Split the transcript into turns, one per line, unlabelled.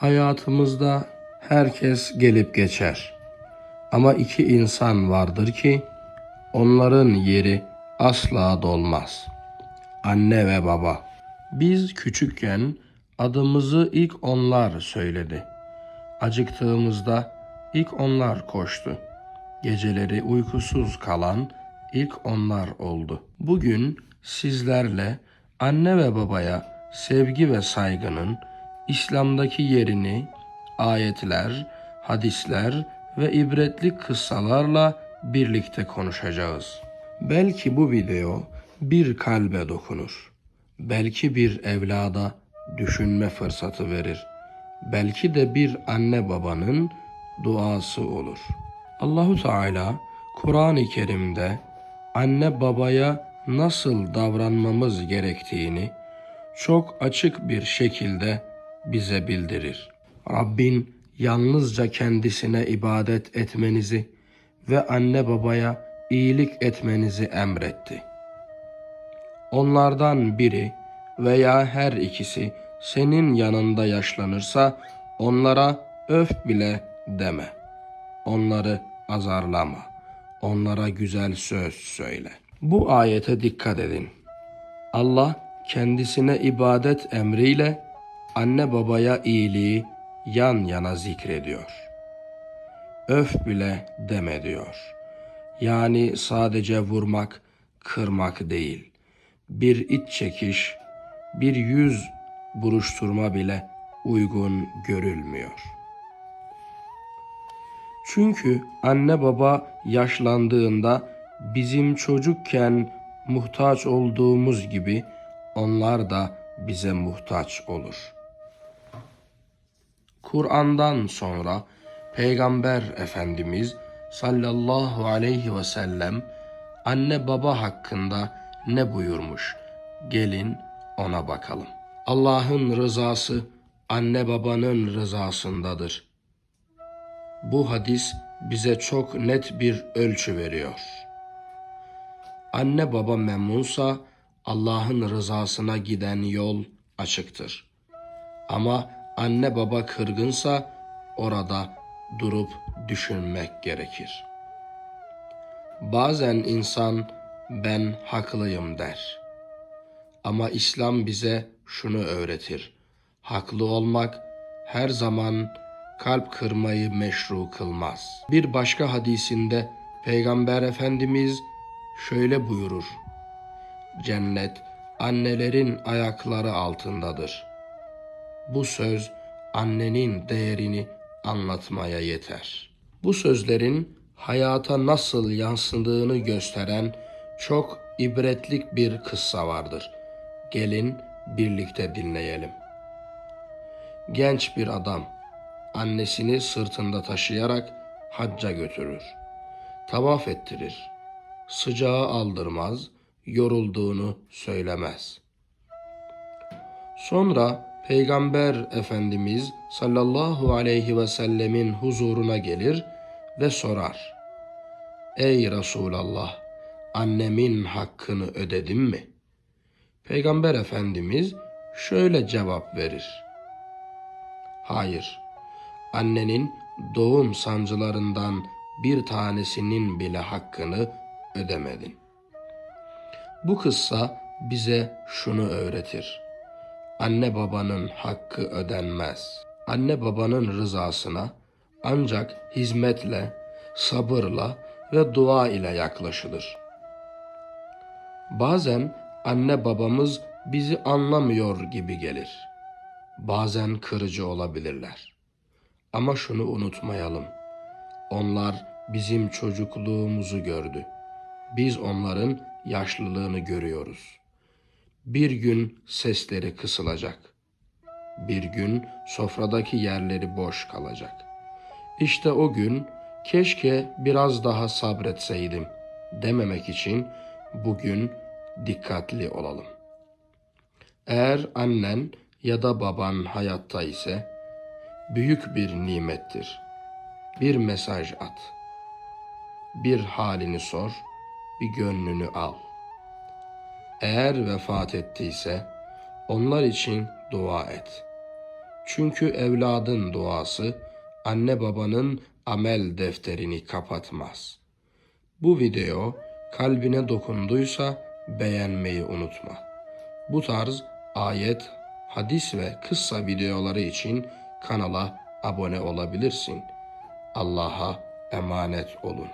Hayatımızda herkes gelip geçer. Ama iki insan vardır ki onların yeri asla dolmaz. Anne ve baba. Biz küçükken adımızı ilk onlar söyledi. Acıktığımızda ilk onlar koştu. Geceleri uykusuz kalan ilk onlar oldu. Bugün sizlerle anne ve babaya sevgi ve saygının İslam'daki yerini ayetler, hadisler ve ibretli kıssalarla birlikte konuşacağız. Belki bu video bir kalbe dokunur. Belki bir evlada düşünme fırsatı verir. Belki de bir anne babanın duası olur. Allahu Teala Kur'an-ı Kerim'de anne babaya nasıl davranmamız gerektiğini çok açık bir şekilde bize bildirir. Rabbin yalnızca kendisine ibadet etmenizi ve anne babaya iyilik etmenizi emretti. Onlardan biri veya her ikisi senin yanında yaşlanırsa onlara öf bile deme. Onları azarlama. Onlara güzel söz söyle. Bu ayete dikkat edin. Allah kendisine ibadet emriyle anne babaya iyiliği yan yana zikrediyor. Öf bile deme diyor. Yani sadece vurmak, kırmak değil. Bir iç çekiş, bir yüz buruşturma bile uygun görülmüyor. Çünkü anne baba yaşlandığında bizim çocukken muhtaç olduğumuz gibi onlar da bize muhtaç olur. Kur'an'dan sonra Peygamber Efendimiz sallallahu aleyhi ve sellem anne baba hakkında ne buyurmuş? Gelin ona bakalım. Allah'ın rızası anne babanın rızasındadır. Bu hadis bize çok net bir ölçü veriyor. Anne baba memnunsa Allah'ın rızasına giden yol açıktır. Ama anne baba kırgınsa orada durup düşünmek gerekir. Bazen insan ben haklıyım der. Ama İslam bize şunu öğretir. Haklı olmak her zaman kalp kırmayı meşru kılmaz. Bir başka hadisinde Peygamber Efendimiz şöyle buyurur. Cennet annelerin ayakları altındadır. Bu söz annenin değerini anlatmaya yeter. Bu sözlerin hayata nasıl yansıdığını gösteren çok ibretlik bir kıssa vardır. Gelin birlikte dinleyelim. Genç bir adam annesini sırtında taşıyarak hacca götürür. Tavaf ettirir. Sıcağı aldırmaz, yorulduğunu söylemez. Sonra Peygamber Efendimiz sallallahu aleyhi ve sellemin huzuruna gelir ve sorar. Ey Resulallah, annemin hakkını ödedim mi? Peygamber Efendimiz şöyle cevap verir. Hayır, annenin doğum sancılarından bir tanesinin bile hakkını ödemedin. Bu kıssa bize şunu öğretir. Anne babanın hakkı ödenmez. Anne babanın rızasına ancak hizmetle, sabırla ve dua ile yaklaşılır. Bazen anne babamız bizi anlamıyor gibi gelir. Bazen kırıcı olabilirler. Ama şunu unutmayalım. Onlar bizim çocukluğumuzu gördü. Biz onların yaşlılığını görüyoruz. Bir gün sesleri kısılacak. Bir gün sofradaki yerleri boş kalacak. İşte o gün keşke biraz daha sabretseydim dememek için bugün dikkatli olalım. Eğer annen ya da baban hayatta ise büyük bir nimettir. Bir mesaj at. Bir halini sor, bir gönlünü al. Eğer vefat ettiyse onlar için dua et. Çünkü evladın duası anne babanın amel defterini kapatmaz. Bu video kalbine dokunduysa beğenmeyi unutma. Bu tarz ayet, hadis ve kıssa videoları için kanala abone olabilirsin. Allah'a emanet olun.